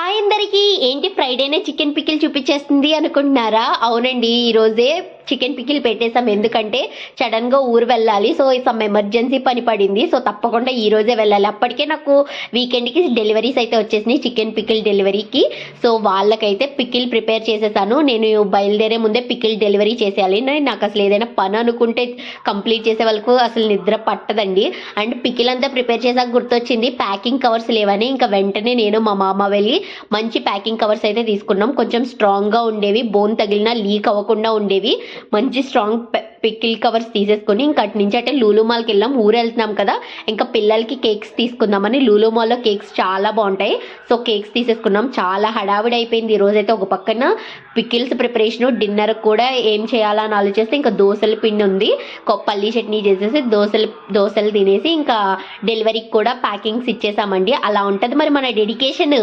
Hi అందరికీ ఏంటి ఫ్రైడేనే chicken pickle చూపించేస్తుంది అనుకుంటున్నారా? అవునండి ఈరోజే చికెన్ పికిల్ పెట్టేసాం ఎందుకంటే సడన్గా ఊరు వెళ్ళాలి. సో సమ్ ఎమర్జెన్సీ పని పడింది. సో తప్పకుండా ఈ రోజే వెళ్ళాలి. అప్పటికే నాకు వీకెండ్కి డెలివరీస్ అయితే వచ్చేసినాయి. చికెన్ పికిల్ డెలివరీకి. సో వాళ్ళకైతే పికిల్ ప్రిపేర్ చేసేసాను. నేను బయలుదేరే ముందే పికిల్ డెలివరీ చేసేయాలి. నేను- నాకు అసలు ఏదైనా పని అనుకుంటే కంప్లీట్ చేసే వాళ్ళకు అసలు నిద్ర పట్టదండి. అండ్ పికిల్ అంతా ప్రిపేర్ చేసాక గుర్తొచ్చింది ప్యాకింగ్ కవర్స్ లేవని. ఇంకా వెంటనే నేను మా మామ వెళ్ళి మంచి ప్యాకింగ్ కవర్స్ అయితే తీసుకున్నాం. కొంచెం స్ట్రాంగ్గా ఉండేవి. బోన్ తగిలినా లీక్ అవ్వకుండా ఉండేవి. మంచి స్ట్రాంగ్ పికిల్ కవర్స్ తీసేసుకొని ఇంకా అటు నుంచి అంటే లూలు మాల్కి వెళ్ళాం. ఊరు వెళ్తున్నాం కదా. ఇంకా పిల్లలకి కేక్స్ తీసుకుందామని లూలు మాల్లో కేక్స్ చాలా బాగుంటాయి. సో కేక్స్ తీసేసుకున్నాం. చాలా హడావిడి అయిపోయింది. ఈ రోజైతే ఒక పక్కన పికిల్స్ ప్రిపరేషన్ డిన్నర్ కూడా ఏం చేయాలని ఆలోచిస్తే ఇంకా దోశల పిండి ఉంది. పల్లి చట్నీ చేసేసి దోశలు దోశలు తినేసి ఇంకా డెలివరీకి కూడా ప్యాకింగ్స్ ఇచ్చేసామండి. అలా ఉంటుంది మరి మన డెడికేషన్